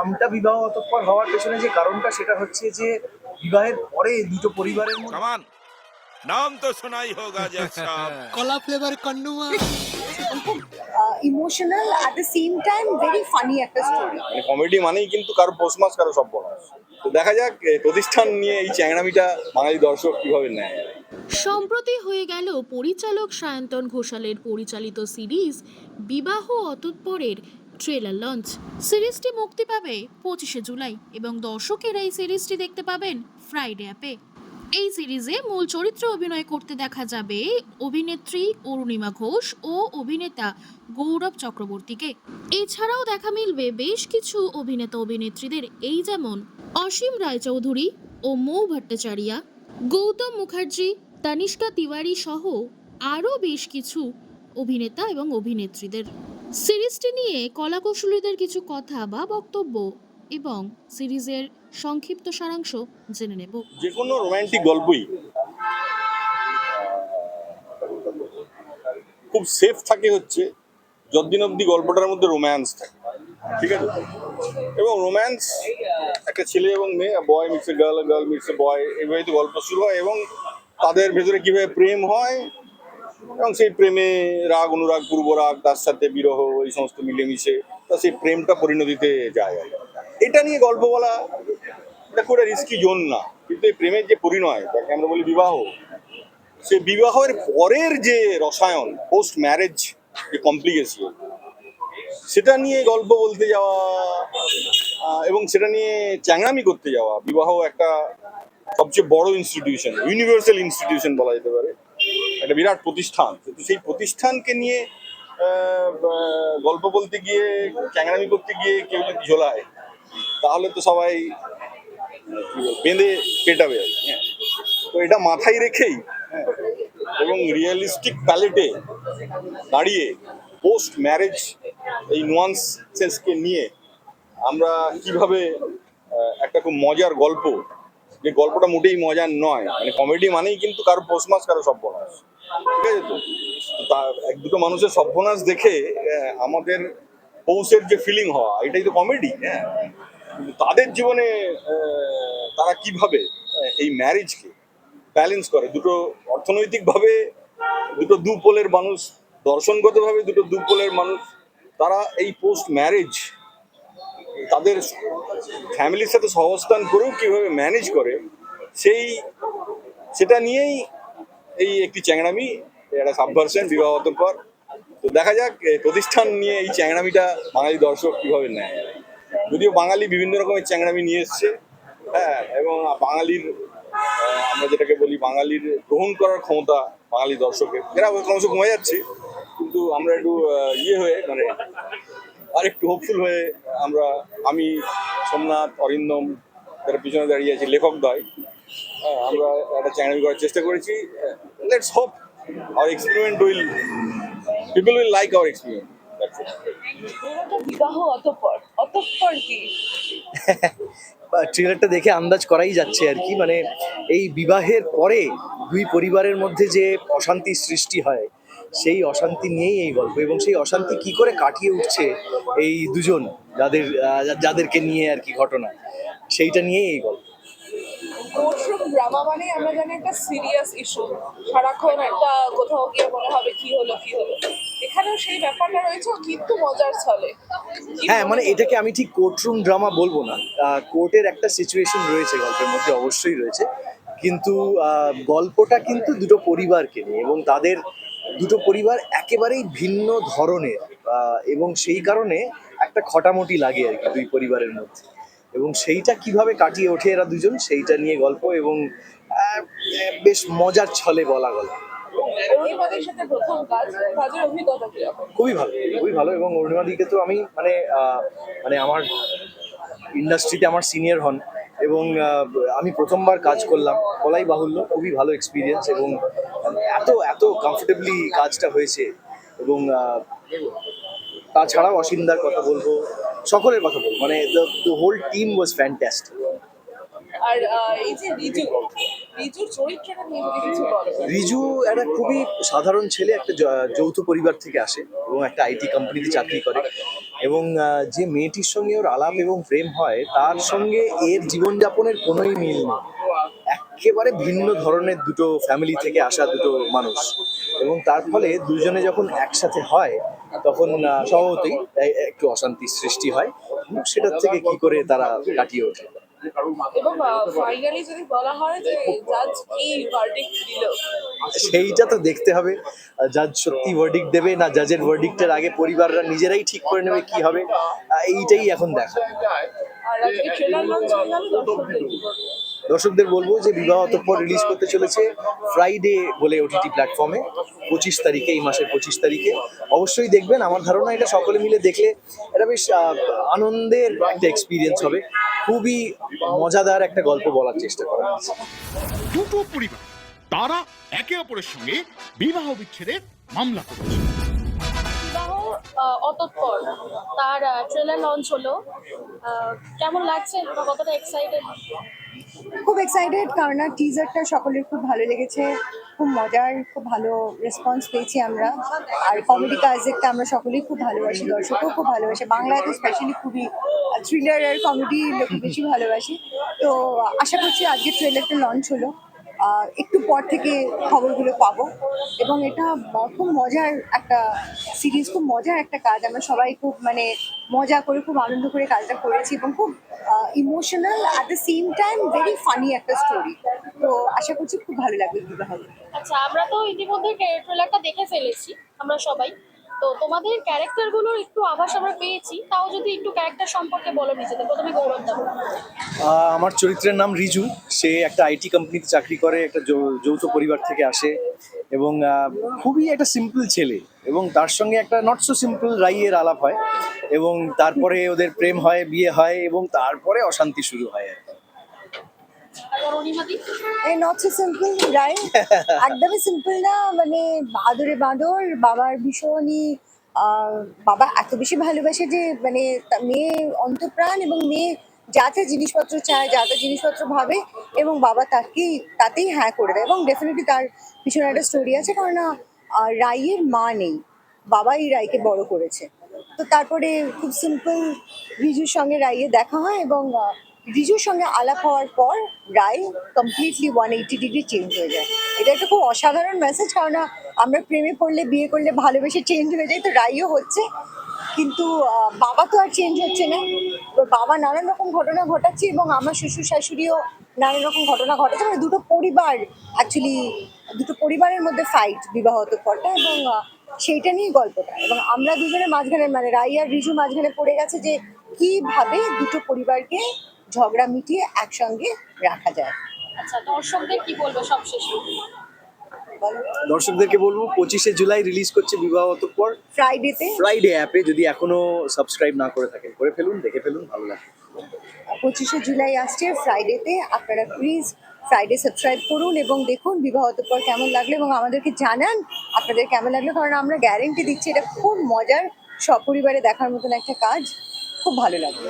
নামটা বিবাহ অতঃপর হওয়ার পেছনে যে কারণটা সেটা হচ্ছে যে বিবাহের পরে দুটো পরিবারের মধ্যে নাম তো শোনাই হোগা জেসা কলা flavour কন্নুয়া emotional at the same time very funny একটা স্টোরি মানে কমেডি মানেই কিন্তু কারও পোস্টমাস কারও সব বলা। তো দেখা যাক প্রতিষ্ঠান নিয়ে এই চ্যাংড়ামিটা বাঙালি দর্শক কীভাবে নেয়। সম্প্রতি হয়ে গেল পরিচালক সায়ন্তন ঘোষালের পরিচালিত সিরিজ বিবাহ অতঃপরের ট্রেলার লঞ্চ। সিরিজটি মুক্তি পাবে পঁচিশে জুলাই এবং দর্শকেরা এই সিরিজটি দেখতে পাবেন ফ্রাইডে অ্যাপে। এই সিরিজে মূল চরিত্রে অভিনয় করতে দেখা যাবে অভিনেত্রী অরুণিমা ঘোষ ও অভিনেতা গৌরব চক্রবর্তীকে। এছাড়াও দেখা মিলবে বেশ কিছু অভিনেতা অভিনেত্রীদের, এই যেমন অসীম রায়চৌধুরী ও মৌ ভট্টাচারিয়া, গৌতম মুখার্জি, তানিষ্কা তিওয়ারি সহ আরও বেশ কিছু অভিনেতা এবং অভিনেত্রীদের। সিরিজটি নিয়ে কলাকৌশলীদের কিছু কথা বা বক্তব্য এবং সিরিজের সংক্ষিপ্ত সারাংশ জেনে নেব। যে কোনো রোমান্টিক গল্পই খুব সেফ থাকে হচ্ছে যতদিন অবধি গল্পটার মধ্যে রোম্যান্স থাকে, ঠিক আছে? এবং রোম্যান্স একটা ছেলে এবং মেয়ে বয় মিক্সে গার্ল গার্ল মিক্সে বয় এইভাবে তো গল্প শুরু হয় এবং তাদের ভেতরে কীভাবে প্রেম হয় এবং সেই প্রেমে রাগ, অনুরাগ, পূর্বরাগ, তার সাথে বিরহ, এই সমস্ত মিলেমিশে, তা সেই প্রেমটা পরিণতিতে যায়। এটা নিয়ে গল্প বলা, এটা খুব রিস্কি জোন না। কিন্তু এই প্রেমের যে পরিণয়, যাকে আমরা বলি বিবাহ, সে বিবাহের পরের যে রসায়ন পোস্ট ম্যারেজ যে কমপ্লিকেশন সেটা নিয়ে গল্প বলতে যাওয়া এবং সেটা নিয়ে চ্যাংরামি করতে যাওয়া, বিবাহ একটা সবচেয়ে বড় ইনস্টিটিউশন ইউনিভার্সাল ইনস্টিটিউশন বলা যেতে পারে। একটা বিরাট প্রতিষ্ঠান কিন্তু সেই প্রতিষ্ঠানকে নিয়ে গল্প বলতে গিয়ে চ্যাংড়ামি করতে গিয়ে কেউ যদি ঝোলায় তাহলে তো সবাই বেঁধে পেটাবে হ্যাঁ। তো এটা মাথায় রেখেই হ্যাঁ, এবং রিয়েলিস্টিক প্যালেটে দাঁড়িয়ে পোস্ট ম্যারেজ এই নুয়ান্সেসকে নিয়ে আমরা কীভাবে একটা খুব মজার গল্প যে গল্পটা মোটেই মজার নয় মানে কমেডি মানেই কিন্তু কারও পোস্ট মাস কারও সর্বনাশ ঠিক আছে তো? তো এক দুটো মানুষের সর্বনাশ দেখে আমাদের পৌষের যে ফিলিং হওয়া, এটাই তো কমেডি হ্যাঁ? তাদের জীবনে তারা কীভাবে এই ম্যারেজকে ব্যালেন্স করে? দুটো অর্থনৈতিকভাবে দুটো দু পোলের মানুষ, দর্শনগতভাবে দুটো দু পোলের মানুষ, তারা এই পোস্ট ম্যারেজ তাদের ফ্যামিলির সাথে সহস্থান করেও কীভাবে ম্যানেজ করে, সেই, সেটা নিয়েই এই একটি চ্যাংড়ামি একটা সাবভার্সন বিবাহত পর। তো দেখা যাক প্রতিষ্ঠান নিয়ে এই চ্যাংড়ামিটা বাঙালি দর্শক কীভাবে নেয়। যদিও বাঙালি বিভিন্ন রকমের চ্যাংড়ামি নিয়ে এসছে হ্যাঁ এবং বাঙালির আমরা যেটাকে বলি বাঙালির গ্রহণ করার ক্ষমতা বাঙালি দর্শকের। এরা ক্রমশ কমে যাচ্ছে, কিন্তু আমরা একটু ইয়ে হয়ে মানে আর একটু হোপফুল হয়ে আমরা আমি সোমনাথ অরিন্দম যারা পিছনে দাঁড়িয়ে আছি লেখক দয় হ্যাঁ, আমরা একটা চ্যানেল করার চেষ্টা করেছি। Let's hope our experiment will people will like our experiment Bibaho Otoppor Otoppor কি? ট্রেলারটা দেখে আন্দাজ করাই যাচ্ছে আর কি। মানে এই বিবাহের পরে দুই পরিবারের মধ্যে যে অশান্তি সৃষ্টি হয় সেই অশান্তি নিয়েই এই গল্প এবং সেই অশান্তি কি করে কাটিয়ে উঠছে এই দুজন যাদের যাদেরকে নিয়ে আর কি ঘটনা সেইটা নিয়েই এই গল্প। ড্রামা মানে আমরা জানি একটা সিরিয়াস ইস্যু সারাক্ষণ একটা কোথাও গিয়ে মনে হবে কি হলো কি হলো। এখানেও সেই ব্যাপারটা রয়েছে কিন্তু মজার ছলে। হ্যাঁ মানে এটাকে আমি ঠিক কোর্টরুম ড্রামা বলব না। কোর্টের একটা সিচুয়েশন রয়েছে গল্পের মধ্যে অবশ্যই রয়েছে। কিন্তু আহ, গল্পটা কিন্তু দুটো পরিবারকে নিয়ে এবং তাদের দুটো পরিবার একেবারেই ভিন্ন ধরনের এবং সেই কারণে একটা খটামটি লাগে আর কি দুই পরিবারের মধ্যে। এবং সেইটা কীভাবে কাটিয়ে ওঠে এরা দুজন সেইটা নিয়ে গল্প এবং বেশ মজার ছলে বলা গল্প। খুবই ভালো খুবই ভালো এবং অরুণিমাদিকে তো আমি মানে মানে আমার ইন্ডাস্ট্রিতে আমার সিনিয়র হন এবং আমি প্রথমবার কাজ করলাম। বলাই বাহুল্য খুবই ভালো এক্সপিরিয়েন্স এবং এত এত কমফোর্টেবলি কাজটা হয়েছে এবং তাছাড়াও অসিন্দার কথা বলব সকলের কথা বলব মানে the whole team was fantastic আর এই যে রিজু রিজুর চরিত্রটা নিয়ে কিছু বলো। রিজু একটা খুবই সাধারণ ছেলে একটা যৌথ পরিবার থেকে আসে এবং একটা আইটি কোম্পানিতে চাকরি করে এবং যে মেয়েটির সঙ্গে ওর আলাপ এবং প্রেম হয় তার সঙ্গে এর জীবনযাপনের কোনোই মিল নেই। একেবারে ভিন্ন ধরনের দুটো ফ্যামিলি থেকে আসা দুটো মানুষ। এবং তার ফলে দুজনে যখন একসাথে হয় তখন স্বভাবতই একটু অশান্তির সৃষ্টি হয়। সেটার থেকে কি করে তারা কাটিয়ে ওঠে? এবং ফাইনালি যদি বলা হয় যে জাজ কি ভার্ডিক্ট দিল? সেইটা তো দেখতে হবে। জাজ সত্যি ভার্ডিক্ট দেবে না জাজের ভার্ডিক্টের আগে পরিবাররা নিজেরাই ঠিক করে নেবে কি হবে? এইটাই এখন দেখা। আর আজকে ট্রেলার লঞ্চ হয়ে গেল দর্শকদের বলব যে বিবাহ অতঃপর রিলিজ করতে চলেছে ফ্রাইডে বলে ওটিটি প্ল্যাটফর্মে পঁচিশ তারিখে এই মাসের পঁচিশ তারিখে। অবশ্যই দেখবেন আমার ধারণা এটা সকলে মিলে দেখলে এটা বেশ আনন্দের একটা এক্সপিরিয়েন্স হবে। খুবই মজাদার একটা গল্প বলার চেষ্টা করা হয়েছে। দুটো পরিবার তারা একে অপরের সঙ্গে বিবাহ বিচ্ছেদের মামলা করেছে। অতঃপর তার ট্রেলার লঞ্চ হলো। কেমন লাগছে? কতটা এক্সাইটেড খুব এক্সাইটেড কারণ টিজারটা সকলের খুব ভালো লেগেছে, খুব মজার, খুব ভালো রেসপন্স পেয়েছি আমরা। আর কমেডি কাজেরটা আমরা সকলেই খুব ভালোবাসি, দর্শকও খুব ভালোবাসে। বাংলায় তো স্পেশালি খুবই থ্রিলার আর কমেডি বেশি ভালোবাসি। তো আশা করছি আজকে ট্রেলারটা লঞ্চ হলো। একটু পর থেকে খবরগুলো পাবো। এবং এটা খুব মজার একটা সিরিজ খুব মজার একটা কাজ। আমরা সবাই খুব মানে মজা করে, খুব আনন্দ করে কাজটা করেছি এবং খুব emotional at the same time very funny একটা স্টোরি তো আশা করছি খুব ভালো লাগবে বিবাহ আচ্ছা আমরা তো ইতিমধ্যে ট্রেলারটা দেখে ফেলেছি, আমরা সবাই। তো তোমাদের ক্যারেক্টারগুলোর একটু আভাস আমরা পেয়েছি, তাও যদি একটু ক্যারেক্টার সম্পর্কে বলো নিজেদের। প্রথমে গৌরব দেবো আমার চরিত্রের নাম রিজু। সে একটা আইটি কোম্পানিতে চাকরি করে, একটা যৌথ পরিবার থেকে আসে এবং খুবই একটা সিম্পল ছেলে এবং তার সঙ্গে একটা নট সো সিম্পল রাইয়ের আলাপ হয় এবং তারপরে ওদের প্রেম হয়, বিয়ে হয় এবং তারপরে অশান্তি শুরু হয় আর এই নট সো সিম্পল রাইট একদমই সিম্পল না মানে বাঁদরে বাঁদর বাবার ভীষণই আহ, বাবা এত বেশি ভালোবাসে যে মানে মেয়ে অন্তপ্রাণ এবং মেয়ে যাতে জিনিসপত্র চায় যাতে জিনিসপত্র ভাবে এবং বাবা তাকেই তাতেই হ্যাঁ করে দেয় এবং ডেফিনেটলি তার পিছনে একটা স্টোরি আছে কারণ রাইয়ের মা নেই বাবাই রাইকে বড় করেছে। তো তারপরে খুব সিম্পল রিজুর সঙ্গে রাইয়ের দেখা হয় এবং রিজুর সঙ্গে আলাপ হওয়ার পর Roy completely one eighty degree change হয়ে যায়। এটা একটা খুব অসাধারণ মেসেজ কারণ আমরা প্রেমে পড়লে, বিয়ে করলে ভালোবেসে চেঞ্জ হয়ে যায়, তো রাইও হচ্ছে। কিন্তু বাবা তো আর চেঞ্জ হচ্ছে না। বাবা নানান রকম ঘটনা ঘটাচ্ছে এবং আমার শ্বশুর শাশুড়িও নানান রকম ঘটনা ঘটাচ্ছে। মানে দুটো পরিবার অ্যাকচুয়ালি দুটো পরিবারের মধ্যে ফাইট বিবাহত পরটা এবং সেইটা নিয়েই গল্পটা। এবং আমরা দুজনের মাঝখানে মানে রাই আর রিজু মাঝখানে পড়ে গেছে যে কীভাবে দুটো পরিবারকে ঝগড়া মিটিয়ে একসঙ্গে রাখা যায়? আচ্ছা দর্শকদের কি বলবে সবশেষে? দর্শকদেরকে বলব পঁচিশে জুলাই রিলিজ করছে বিবাহ অতঃপর ফ্রাইডেতে ফ্রাইডে অ্যাপে যদি এখনও সাবস্ক্রাইব না করে থাকেন করে ফেলুন দেখে ফেলুন ভালো লাগে। পঁচিশে জুলাই আসছে ফ্রাইডেতে আপনারা প্লিজ ফ্রাইডে সাবস্ক্রাইব করুন এবং দেখুন বিবাহত পর কেমন লাগল এবং আমাদেরকে জানান আপনাদের কেমন লাগল কারণ আমরা গ্যারেন্টি দিচ্ছি এটা খুব মজার সপরিবারে দেখার মতন একটা কাজ। খুব ভালো লাগবে